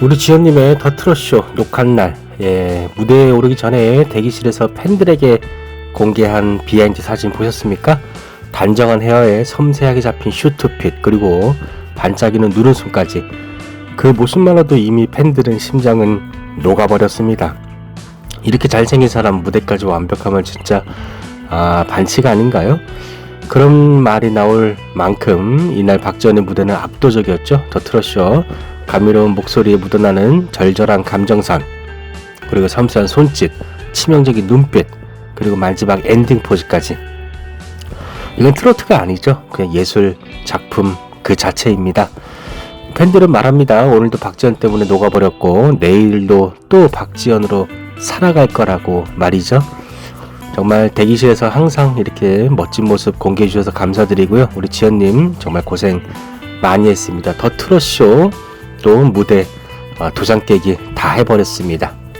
우리 지연님의 더 트롯쇼 녹한 날, 예, 무대에 오르기 전에 대기실에서 팬들에게 공개한 비하인드 사진 보셨습니까? 단정한 헤어에 섬세하게 잡힌 슈트핏, 그리고 반짝이는 눈웃음까지. 그 모습만으로도 이미 팬들은 심장은 녹아버렸습니다. 이렇게 잘생긴 사람 무대까지 완벽하면 진짜, 아, 반칙 아닌가요? 그런 말이 나올 만큼 이날 박지원의 무대는 압도적이었죠. 더 트롯쇼. 감미로운 목소리에 묻어나는 절절한 감정선, 그리고 섬세한 손짓, 치명적인 눈빛, 그리고 마지막 엔딩 포즈까지. 이건 트로트가 아니죠. 그냥 예술 작품 그 자체입니다. 팬들은 말합니다. 오늘도 박지원 때문에 녹아버렸고, 내일도 또 박지원으로 살아갈 거라고 말이죠. 정말 대기실에서 항상 이렇게 멋진 모습 공개해 주셔서 감사드리고요. 우리 지연님 정말 고생 많이 했습니다. 더 트롯쇼 또 무대 어, 도장 깨기 다 해버렸습니다.